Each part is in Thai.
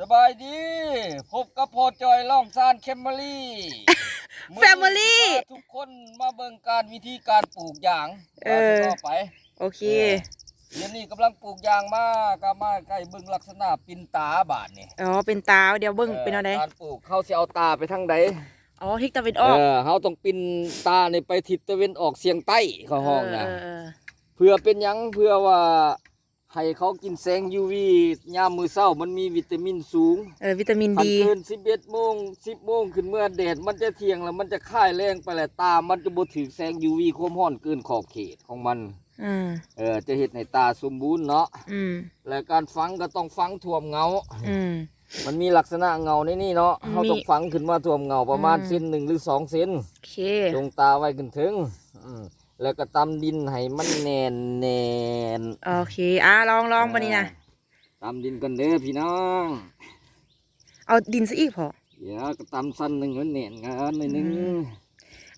สบายดี พบกับพ่อจอยล่องซานเคมเบอรี่ Family มื้อนี้พาทุกคนมาเบิ่งการวิธีการปลูกยางเออว่าสิต่อไปโอเคเดี๋ยวนี้กำลังปลูกยางมาก็มาใกล้เบิ่งลักษณะปินตาบาดนี่อ๋อเป็นตาเดี๋ยวเบิ้งเป็นอะไรการปลูกเขาสิเอาตาไปทางใดอ๋อทิศตะวันอเออกอเฮาต้องปินตานี่ไปทิศตะวันออกเฉียงใต้เขาห้องนะเออเออเพื่อเป็นหยังเพื่อว่า ให้เขากินแสง UV ยามมื้อเช้ามันมีวิตามินสูงเออวิตามินคันดีเกิน11โมง10โมงขึ้นเมื่อแดดมันจะเที่ยงแล้วมันจะค่ายแรงไปแหละตา มันจะบ่ถึงแสง UV ความร้อนเกินขอบเขตของมันอืมเออจะเฮ็ดให้ตาสมบูรณ์เนาะอืมและการฝังก็ต้องฝังท่วมเงา อืม มันมีลักษณะเงาในนี่เนาะมีเขาต้องฝังขึ้นมาท่วมเงาประมาณอืมเซนหนึ่งหรือสองเซนโอเคลงตาไว้ขึ้นถึงอืม แล้วก็ตำดินให้มันแน่นแน่นโอเคอะลองลองวันนี้นะตำดินกันเด้อพี่น้อง เอาดินซะอีกพอเดี๋ยวก็ตำสั้นหนึ่งมันแน่นกันหน่อยหนึงอืม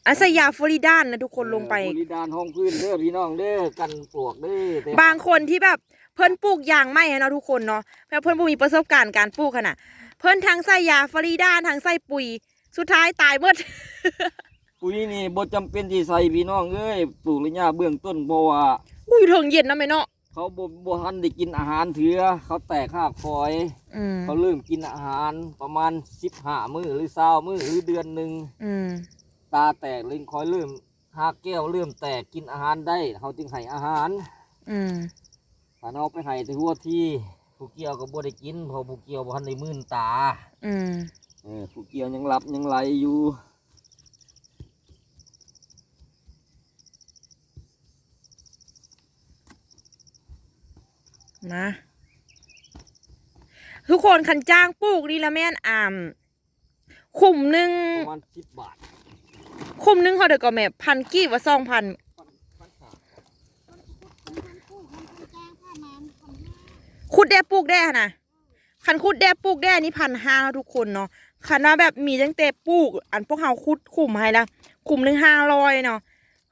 อะใส่ยาฟลอริดานนะทุกคนลงไปเออบริดานห้องพื้นเด้อพี่น้องเด้อกันปลวกเด้อแต่บางคนที่แบบเพิ่นปลูกยางไม่อะเนาะทุกคนเนาะแบบเพิ่นบ่มีประสบการณ์การปลูกขนาดเพิ่นทั้งใส่ยาฟลอริดานทั้งใส่ปุ๋ย สุดท้ายตายหมด ปุ๋ยนี่บ่จำเป็นที่ใส่พี่น้องเอ้ยปลูกระยะเบื้องต้นเพราะว่าอุ้ยเถิงเย็นนะแม่เนาะเขาบ่บ่ทันได้กินอาหารเถือเขาแตกหากฟอย อืมเขาเริ่มกินอาหารประมาณสิบห้ามื้อหรือเศร้ามื้อหรือเดือนหนึ่งอืมตาแตกเลยคอยเริ่มหากแก้วเริ่มแตกกินอาหารได้เขาจึงให้อาหารอืมถ้าเอาไปให้แต่หัวที่ผู้เกี่ยวก็บ่ได้กินเพราะผู้เกี่ยวบ่ทันได้มื่นตาอืม เออผู้เกี่ยวยังหลับยังไหลอยู่ มาทุกคนคันจ้างปลูกนี่ละแม่นอ่ามขุมหนึ่งประมาณสิบบาทขุมหนึ่งเขาเด็กก็แม่พันกี่ว่าสองพันขุดแด้ปลูกแด้นะคันขุดแด้ปลูกแด้นี่พันห้าทุกคนเนาะคันว่าแบบมีตั้งแต่ปลูก อันพวกเฮาขุดขุมให้ละขุมหนึ่งห้าร้อยเนาะ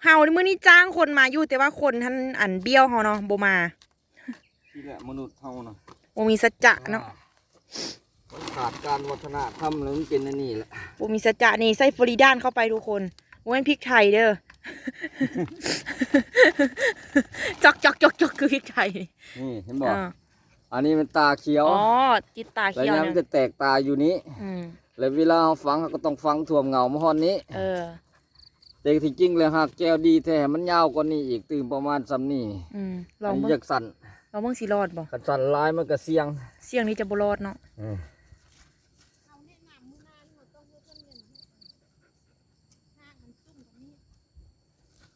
เฮานี่มื้อนี้จ้างคนมาอยู่แต่ว่าคนท่านอันเบี้ยวเฮาเนาะบ่มา ที่แหละมนุษย์เฮานะบ่มีสัจจะเนาะมันขาดการวัฒนธรรมแล้วมันเป็นอันนี้แหละปูมีสัจจะนี่ใส่ฟลอริดานเข้าไปทุกคนโอ้ยพริกไทยเด้อ จอกจอกจอกจอกคือพริกไทยนี่เห็นบ่อ่าอันนี้มันตาเขียวอ๋อติดตาแล้วเขียวเนี่ยมันนะจะแตกตาอยู่นี้ อืมแล้วเวลาเราฟังเราก็ต้องฟังท่วมเงามาฮอนนี้ เออ แต่ที่จริงแล้วหากแก้วดีแท้มันยาวกว่านี้อีกตื่นประมาณซ้ำนี่อืมลองอันเบิ่นี้งอยากสั่น ลองเบิ่งสิรอดบ่คันสั่นหลายมันก็เสี่ยง เสียงนี้จะบ่รอดเนาะ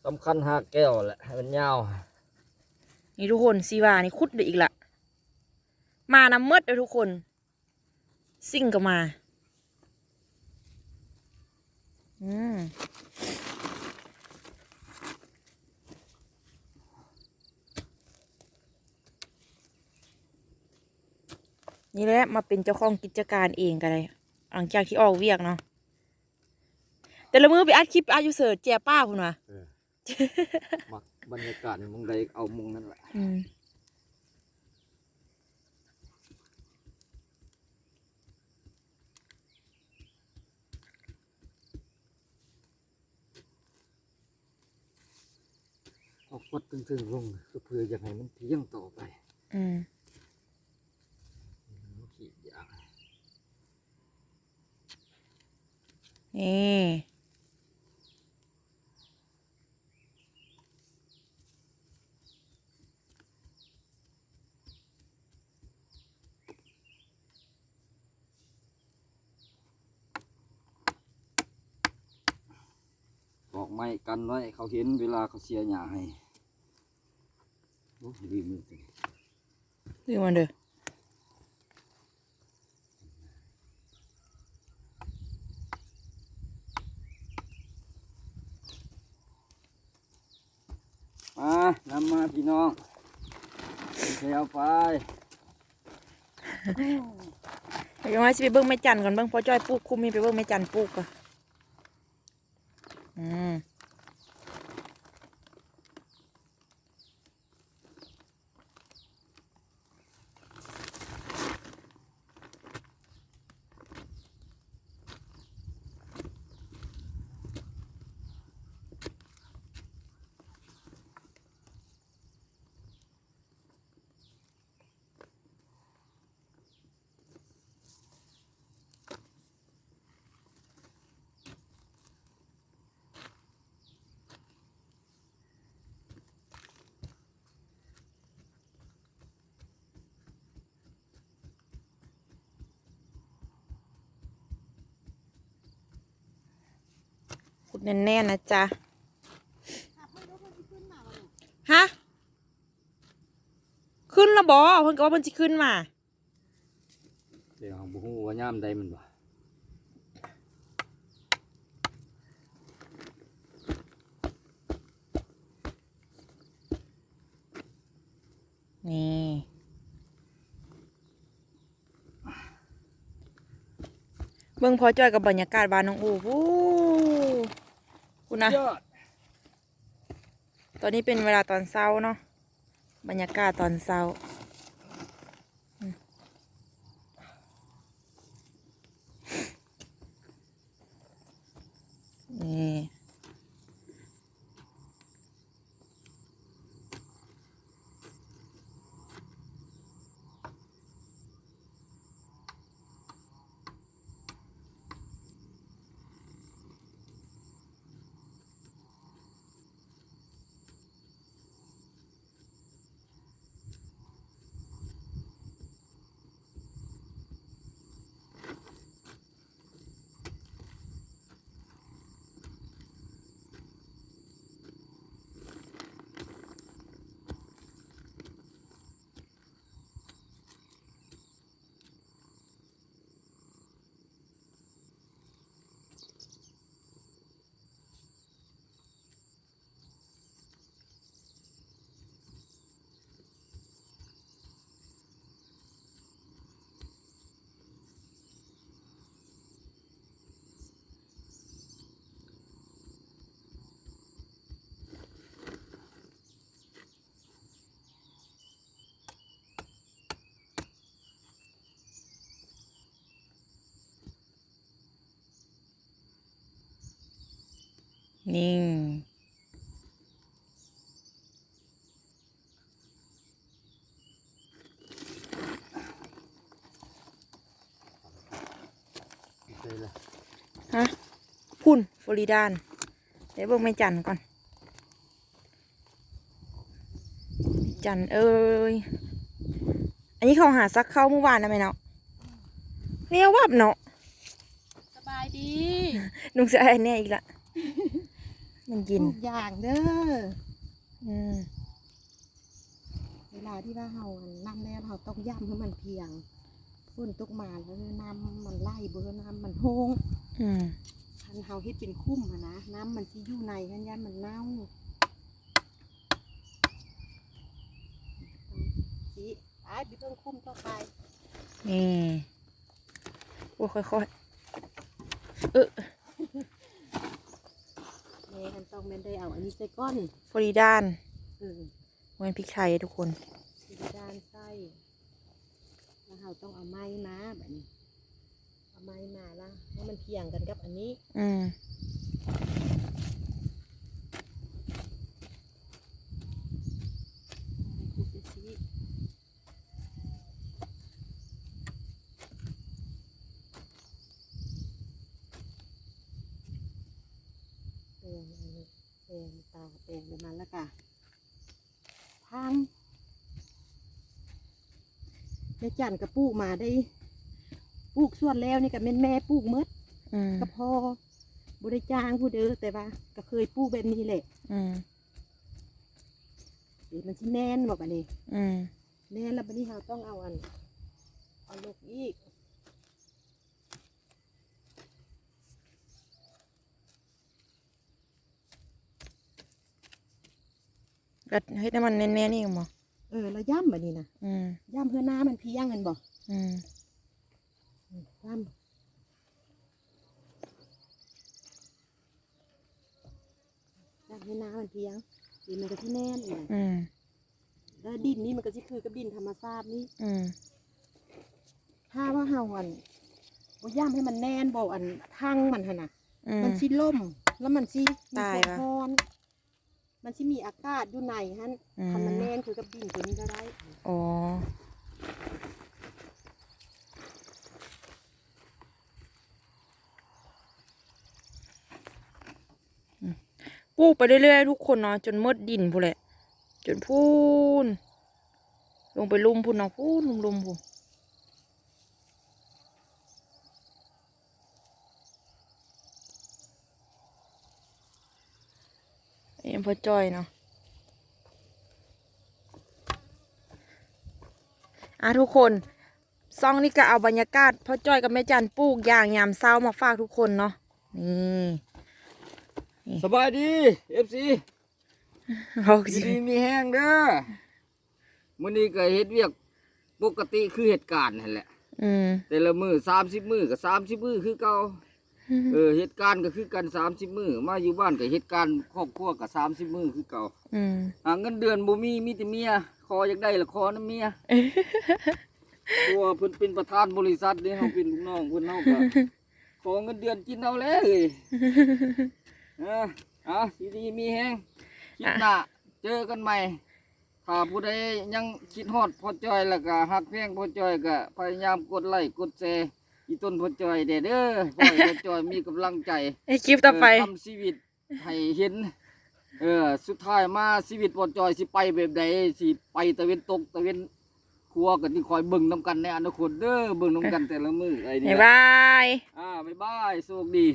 สำคัญหากแก้วแหละให้มันยาวนี่ทุกคนสีว่านี่คุดเด้ออีกละมานำเมดเด้อทุกคนสิ่งก็มา อืม นี่แหละมาเป็นเจ้าของกิจการเองกันเลยหลังจากที่ออกเวียกเนาะแต่ละมือไปอัดคลิปอายุเสิร์ชแจป้าคุณวะมักบรรยากาศมึงใดเอามุงนั่นแหละอืมเอากดตึงๆลงก็เพื่ออยากให้มันเที่ยงต่อไป อืม ขีดยาง นี่บอกไม้กันไว้เขาเห็นเวลาเขาเสียหญ้าให้โอ้ยลืมมือตัวนี้ดูมันเด้อ มานำมา พี่น้องเสียไปเดี๋ยวมาสิไปเบิ้งไม่จันก่อนเบิ้งพอจ้อยปลูกคุมมีไปเบิ้งไม่จันปลูกก่อนอืม แน่ๆนะจ๊ะฮะขึ้นและบอเพิ่นก็ว่าเพิ่นสิขึ้นมาเดี๋ยวบ่ฮู้ว่ายามใดมันบ่นี่ เบิ่งพอจอยกับบรรยากาศบ้านน้องอูโอ้ คุณนะ ตอนนี้เป็นเวลาตอนเช้าเนาะ บรรยากาศตอนเช้าอืมนี่ นิ่งใช่ละฮะ พุ่นฟลอริดาน เดี๋ยวเบิ่งไม่จันทร์ก่อน จันทร์เอ้ย อันนี้เขาหาซักเข้าเมื่อวานนะไหมเนาะเรียกวับเนาะ สบายดี นุงเสียไอ้เนี่ยอีกละ มันยินทุกอย่างเด้ออืมเวลาที่ว่าเฮาอันน้ำแล้วเราต้องย่ำให้มันเพียงฝนตกมาแล้วน้ำมันไล่เบอร์น้ำมันโฮงอืมคันเฮาเฮ็ดเป็นคุ้มอะนะน้ำมันสิอยู่ในกันยันมันเน่าสิไอ้ไปเพิ่งคุ้มต่อไปนี่โอ้ค่อยๆเออ แม่อันต้องแม่นได้เอาอันนี้ใส่ก้อนฟลอริดานเออเหมือนพริกไทยทุกคนสีด้านไส้แล้วเราต้องเอาไม้มาแบบนี้เอาไม้มาแล้วให้มันเพียงกันกับอันนี้ อืม คุกไปสิแปลงอันนี้แปลงตาแปลงไปมันแล้วก็พังแม่ จันกับปลูกมาได้ปลูกส่วนแล้วนี่กับแม่นแม่ปลูกมดอืมก็พอบริจ้างผู้เด้อแต่ว่า ก็เคยปลูกแบบนี้แหละเดี๋ยวมันสิแน่นบอกอันนี้แน่แล้วบัดนี้เราต้องเอาอัน เอาลูกอีกก็ให้มันแน่นๆนี่มั้ง ออเราย่ำบัดนี้นะอืมย่ำเพื่อหน้ามันเพียงเงินบอกอืมย่ำย่ำให้หน้ามันเพียงดินมันก็ที่แน่นอีกนะอืมแล้วดินนี่มันก็จะคือกับดินธรรมชาตินี่อืมถ้าว่าเฮาอันบ่ย่ำให้มันแน่นบอกอันทั้งมันหนนะอืมมันสิล่มแล้วมันสิมีตายความปะร้อน มันสิมีอากาศอยู่ในฮั่นอืมทำมันแน่นคือกับดินตัวนี้ก็ได้อ๋อ ปลูกไปเรื่อยๆทุกคนเนาะจนหมดดินพูนแหละ จนพูน ลงไปลุ่มพูนเนาะพูนลุมลุมพูน นี่พ่อจ้อยเนาะอะทุกคนซองนี่ก็เอาบรรยากาศพ่อจ้อยกับแม่จันปลูกอย่างยามเศร้ามาฝากทุกคนเนาะนี่สบายดี FC เขาอยู่ดีมีแห้งเด้อมื้อนี้ก็เฮ็ดเวียกปกติคือเหตุการณ์นั่นแหละอืมแต่ละมือ30มือก็30มือคือเก่า เออเหตุการณ์ก็คือกัน30มือมาอยู่บ้านก็เหตุการณ์ครอบครัวก็30มือคือเก่าอืมหาเงินเดือนบ่มีมีแต่เมียขออยากได้ละขอน้ำเมียตัวเพิ่นเป็นประธานบริษัทนี่เฮาเป็นลูกน้องเพิ่นเฮาก็ขอเงินเดือนกินเอาแล้วเอ้ยเออเอาสิดีมีแฮงคลิปหน้าเจอกันใหม่ถ้าผู้ใดยังคิดฮอดพอจอยแล้วก็ฮักเพลงพอจอยก็พยายามกดไลค์กดแชร์ อีต้นพอจอยเด้อเด้อพอให้พอจอยมีกำลังใจไอคลิปต่อไป เทำชีวิตให้เห็น เออ สุดท้ายมาชีวิตพอจอยสิไปแบบใดสิไปตะเวนตกตะเวนครัวกันที่คอยเบิ่งน้ำกันในอนาคตเด้อเบิ่งน้ำกันแต่ละมือไอ้นี่บ๊ายแหละบาย อ่าบ๊ายบายโชคดี